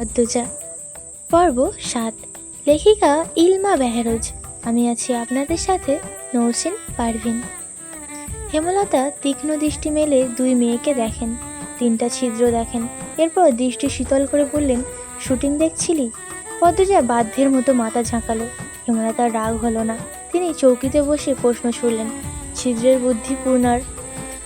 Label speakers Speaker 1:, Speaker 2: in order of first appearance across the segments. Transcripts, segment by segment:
Speaker 1: অদ্দুজা। পর্ব সাত। লেখিকা ইলমা বেহরোজ। আমি আছি আপনাদের সাথে নৌসিন পারভিন। হেমলতা তীক্ষ্ণ দৃষ্টি মেলে দুই মেয়েকে দেখেন। তিনটা ছিদ্র দেখেন। এরপর দৃষ্টি শীতল করে বললেন, শুটিং দেখছিলি? পদ্মজা বাধ্যের মতো মাথা ঝাঁকালো। হেমলতার রাগ হলো না। তিনি চৌকিতে বসে প্রশ্ন ছুড়লেন ছিদ্রের বুদ্ধি পূর্ণার?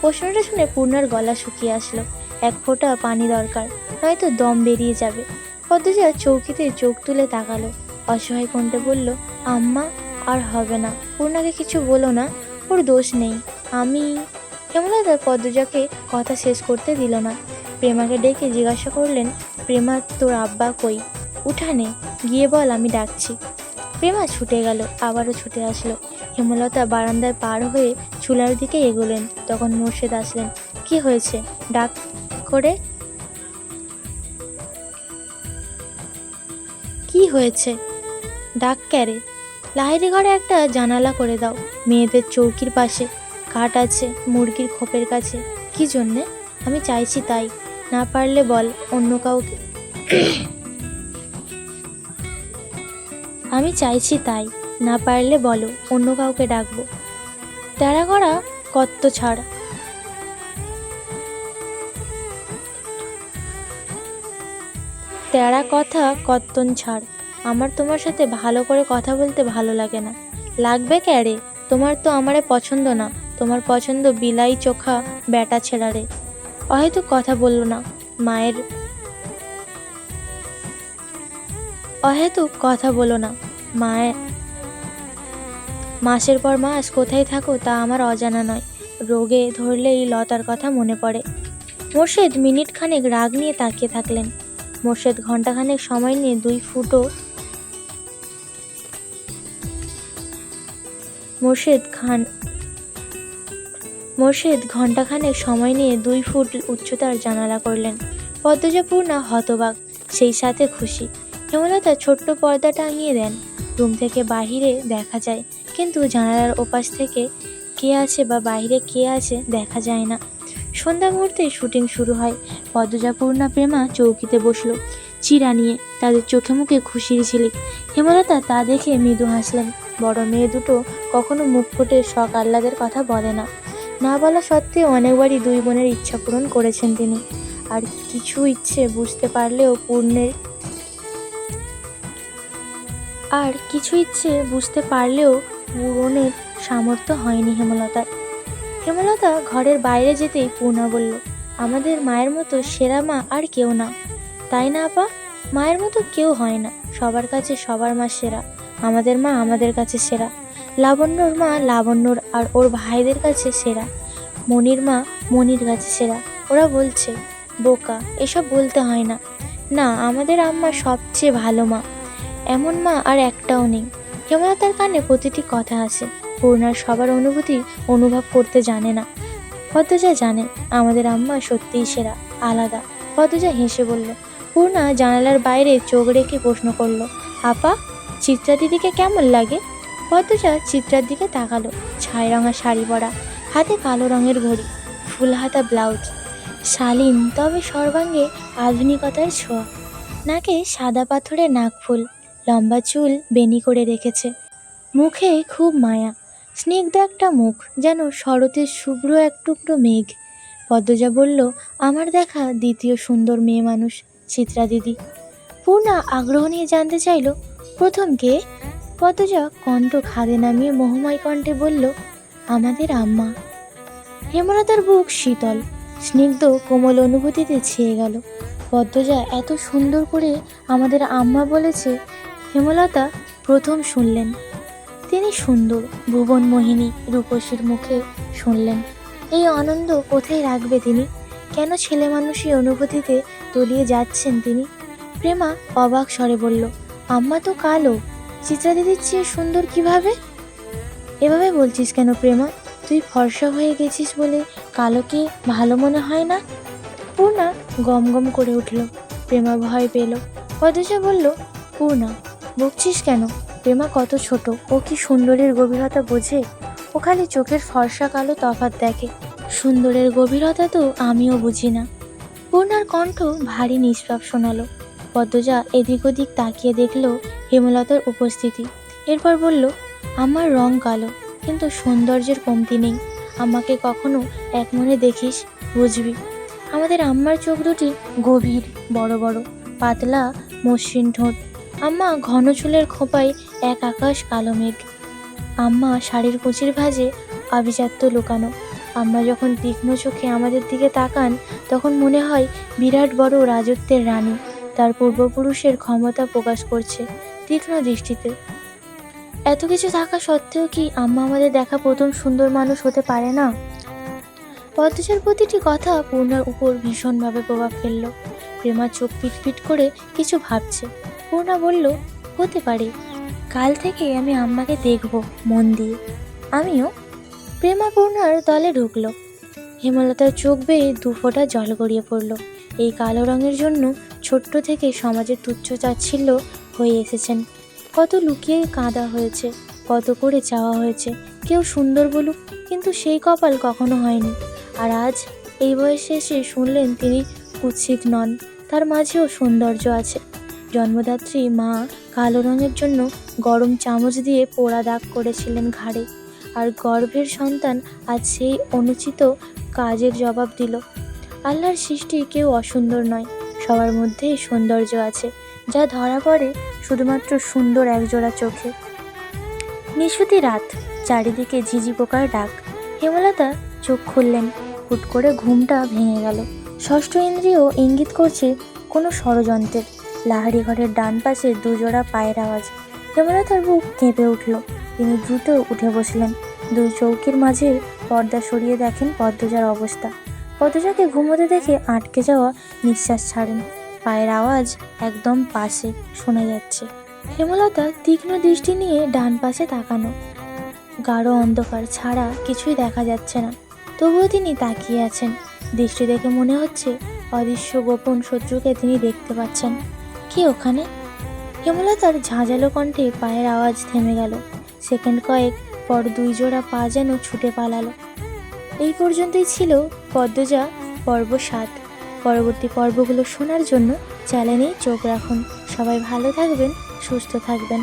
Speaker 1: প্রশ্নটা শুনে পূর্ণার গলা শুকিয়ে আসলো। এক ফোঁটা পানি দরকার। নয়তো দম বেরিয়ে যাবে। পদ্মজা চৌকিতে চোখ তুলে তাকালো। অসহায় কণ্ঠে বলল, আম্মা, আর হবে না। পূর্ণাকে কিছু বলো না। ওর দোষ নেই। আমি হেমলতা পদ্মজাকে কথা শেষ করতে দিল না। প্রেমাকে ডেকে জিজ্ঞাসা করলেন, প্রেমা, তোর আব্বা কই? উঠানে। গিয়ে বল, আমি ডাকছি। প্রেমা ছুটে গেল, আবারও ছুটে আসলো। হেমলতা বারান্দায় পার হয়ে চুলার দিকে এগোলেন। তখন মোর্শেদ আসলেন, কি হয়েছে? ডাক করে কি হয়েছে? ডাক ক্যারে। লাহিরি ঘরে একটা জানালা করে দাও। মেয়েদের চৌকির পাশে। কাঠ আছে মুরগির খোপের কাছে। কি জন্যে? আমি চাইছি তাই। না পারলে বল অন্য কাউকে। আমি চাইছি তাই। না পারলে বলো, অন্য কাউকে ডাকবো। করা কত্ত ছাড়। তেরা কথা কত্তন ছাড়। আমার তোমার সাথে ভালো করে কথা বলতে ভালো লাগে না। লাগবে ক্যারে তোমার তো আমারে পছন্দ না। তোমার পছন্দ বিলাই চোখা ব্যাটা ছেড়ারে অহেতু কথা বলল না। মায়ের অহেতু কথা বলো না। মায়ের মাসের পর মাস কোথায় থাকো তা আমার অজানা নয়। রোগে ধরলেই লতার কথা মনে পড়ে। মোর্শেদ মিনিট খানেক রাগ নিয়ে তাকিয়ে থাকলেন। মোর্শেদ ঘন্টাখানেক সময় নিয়ে দুই ফুটো মোর্শেদ খান মোর্শেদ ঘন্টাখানেক সময় নিয়ে দুই ফুট উচ্চতার জানালা করলেন। পদ্মজাপূর্ণা হতবাক, সেই সাথে খুশি। হেমলতা ছোট্ট পর্দা টাঙিয়ে দেন। রুম থেকে বাহিরে দেখা যায়, কিন্তু জানালার ওপাশ থেকে কে আছে বা বাইরে কে আছে দেখা যায় না। সন্ধ্যা মুহূর্তে শুটিং শুরু হয়। পদ্মজাপূর্ণা প্রেমা চৌকিতে বসল, চিরা নিয়ে তাদের চোখে মুখে খুশির ঝিলিক। হেমলতা তা দেখে মৃদু হাসলেন, বড় মেয়ে দুটো কখনো মুখ ফুটে শখ আহ্লাদের কথা বলে না। না বলা সত্ত্বেও অনেকবারই দুই বোনের ইচ্ছা পূরণ করেছেন তিনি। আর কিছু ইচ্ছে বুঝতে পারলেও পূর্ণের আর কিছু ইচ্ছে বুঝতে পারলেও পূরণের সামর্থ্য হয়নি হেমলতার। হেমলতা ঘরের বাইরে যেতেই পূর্ণা বলল, আমাদের মায়ের মতো সেরা মা আর কেউ না। তাই না, আপা? মায়ের মতো কেউ হয় না। সবার কাছে সবার মা সেরা। আমাদের মা আমাদের কাছে সেরা। লাবণ্যর মা লাবণ্যর আর ওর ভাইদের কাছে সেরা। মনির মা মনির কাছে সেরা। ওরা বলছে, বোকা, এসব বলতে হয় না। না, আমাদের আম্মা সবচেয়ে ভালো মা। এমন মা আর একটাও নেই। হেমলতার কানে প্রতিটি কথা আসে। পূর্ণার সবার অনুভূতি অনুভব করতে জানে না। পদ্মজা জানে, আমাদের আম্মা সত্যিই সেরা, আলাদা। পদ্মজা হেসে বলল, পূর্ণা জানালার বাইরে চোখ রেখে প্রশ্ন করল, আপা চিত্রা দিদিকে কেমন লাগে? পদ্মজা চিত্রার দিকে তাকালো, ছাই রঙা শাড়ি পরা, হাতে কালো রঙের ঘড়ি, ফুল হাতা ব্লাউজ। শালীন, তবে সর্বাঙ্গে আধুনিকতার ছোঁয়া। নাকে সাদা পাথরের নাকফুল, লম্বা চুল বেনি করে রেখেছে। মুখে খুব মায়া। স্নিগ্ধ একটা মুখ যেন শরতের শুভ্র এক টুকরো মেঘ। পদ্মজা বলল, আমার দেখা দ্বিতীয় সুন্দর মেয়ে মানুষ, চিত্রা দিদি। পূর্ণা আগ্রহ নিয়ে জানতে চাইল, প্রথম কে? পদ্মজা কণ্ঠ খাদে নামিয়ে মোহময় কণ্ঠে বলল, আমাদের আম্মা। হেমলতার বুক শীতল, স্নিগ্ধ কোমল অনুভূতিতে ছেয়ে গেল। পদ্মজা এত সুন্দর করে আমাদের আম্মা বলেছে, হেমলতা, প্রথম শুনলেন। তিনি সুন্দর ভুবন মোহিনী রূপসীর মুখে শুনলেন। এই আনন্দ কোথায় রাখবে তিনি? কেন ছেলে মানুষই অনুভূতিতে তলিয়ে যাচ্ছেন তিনি? প্রেমা অবাক স্বরে বলল, আম্মা তো কালো। চিত্রা দিদির চেয়ে সুন্দর কীভাবে? এভাবে বলছিস কেন প্রেমা? তুই ফর্সা হয়ে গেছিস বলে কালোকে ভালো মনে হয় না? পূর্ণা গম গম করে উঠল। প্রেমা ভয় পেল। পদশা বলল, পূর্ণা, বকছিস কেন? প্রেমা কত ছোট, ও কি সুন্দরের গভীরতা বোঝে? ও খালি চোখের ফর্সা কালো তফাৎ দেখে। সুন্দরের গভীরতা তো আমিও বুঝি না। পূর্ণার কণ্ঠ ভারী নিষ্পাপ শোনালো। পদ্মজা এদিক ওদিক তাকিয়ে দেখল হেমলতার উপস্থিতি। এরপর বলল, আমার রং কালো, কিন্তু সৌন্দর্যের কমতি নেই। আমাকে কখনো এক মনে দেখিস, বুঝবি। আমাদের আম্মার চোখ দুটি গভীর, বড় বড়, পাতলা, মসৃণ ঠোঁট। আম্মা ঘন চুলের খোপায় এক আকাশ কালো মেঘ। আম্মা শাড়ির কুচির ভাঁজে আভিজাত্য লুকানো। আম্মা যখন তীক্ষ্ণ চোখে আমাদের দিকে তাকান, তখন মনে হয় বিরাট বড় রাজত্বের রানী, তার পূর্বপুরুষের ক্ষমতা প্রকাশ করছে তীক্ষ্ণ দৃষ্টিতে। এত কিছু থাকা সত্ত্বেও কি আম্মা আমাদের দেখা প্রথম সুন্দর মানুষ হতে পারে না? পদ্মজার প্রতিটি কথা পূর্ণার উপর ভীষণভাবে প্রভাব ফেলল। প্রেমা চোখ পিটপিট করে কিছু ভাবছে। পূর্ণা বলল, হতে পারে। কাল থেকে আমি আম্মাকে দেখব মন দিয়ে। আমিও প্রেমা পূর্ণার দলে ঢুকলো। হেমলতার চোখ বেয়ে দুফোঁটা জল গড়িয়ে পড়ল। এই কালো রঙের জন্য ছোট্ট থেকে সমাজের তুচ্ছ চাচ্ছিল্য হয়ে এসেছেন। কত লুকিয়ে কাঁদা হয়েছে, কত করে চাওয়া হয়েছে, কেউ সুন্দর বলুক, কিন্তু সেই কপাল কখনো হয়নি। আর আজ এই বয়সে এসে শুনলেন তিনি কুৎসিত নন, তার মাঝেও সৌন্দর্য আছে। জন্মদাত্রী মা কালো রঙের জন্য গরম চামচ দিয়ে পোড়া দাগ করেছিলেন ঘাড়ে। আর গর্ভের সন্তান আজ সেই অনুচিত কাজের জবাব দিল। আল্লাহর সৃষ্টি কেউ অসুন্দর নয়, সবার মধ্যেই সৌন্দর্য আছে, যা ধরা পড়ে শুধুমাত্র সুন্দর একজোড়া চোখে। নিশুতি রাত, চারিদিকে ঝিঝি পোকার ডাক। হেমলতা চোখ খুললেন, হুট করে ঘুমটা ভেঙে গেল। ষষ্ঠ ইন্দ্রিয় ইঙ্গিত করছে কোনো ষড়যন্ত্রের। লাহারি ঘরের ডান পাশে দুজোড়া পায়ের আওয়াজ। হেমলতার বুক কেঁপে উঠল। তিনি দ্রুত উঠে বসলেন। দুই চৌকির মাঝের পর্দা সরিয়ে দেখেন পদ্মজার অবস্থা। পদ্মজাকে ঘুমোতে দেখে আটকে যাওয়া নিঃশ্বাস ছাড়েন। পায়ের আওয়াজ একদম পাশে শোনা যাচ্ছে। হেমলতা তীক্ষ্ণ দৃষ্টি নিয়ে ডান পাশে তাকানো। গাঢ় অন্ধকার ছাড়া কিছুই দেখা যাচ্ছে না। তবুও তিনি তাকিয়ে আছেন। দৃষ্টি দেখে মনে হচ্ছে অদৃশ্য গোপন শত্রুকে তিনি দেখতে পাচ্ছেন। কি ওখানে? হেমলতার ঝাঁঝালো কণ্ঠে পায়ের আওয়াজ থেমে গেল। সেকেন্ড কয়েক পর দুই জোড়া পা যেন ছুটে পালালো। এই পর্যন্তই ছিল পদ্মজা পর্ব সাত। পরবর্তী পর্বগুলো শোনার জন্য চ্যানেলেই চোখ রাখুন। সবাই ভালো থাকবেন, সুস্থ থাকবেন।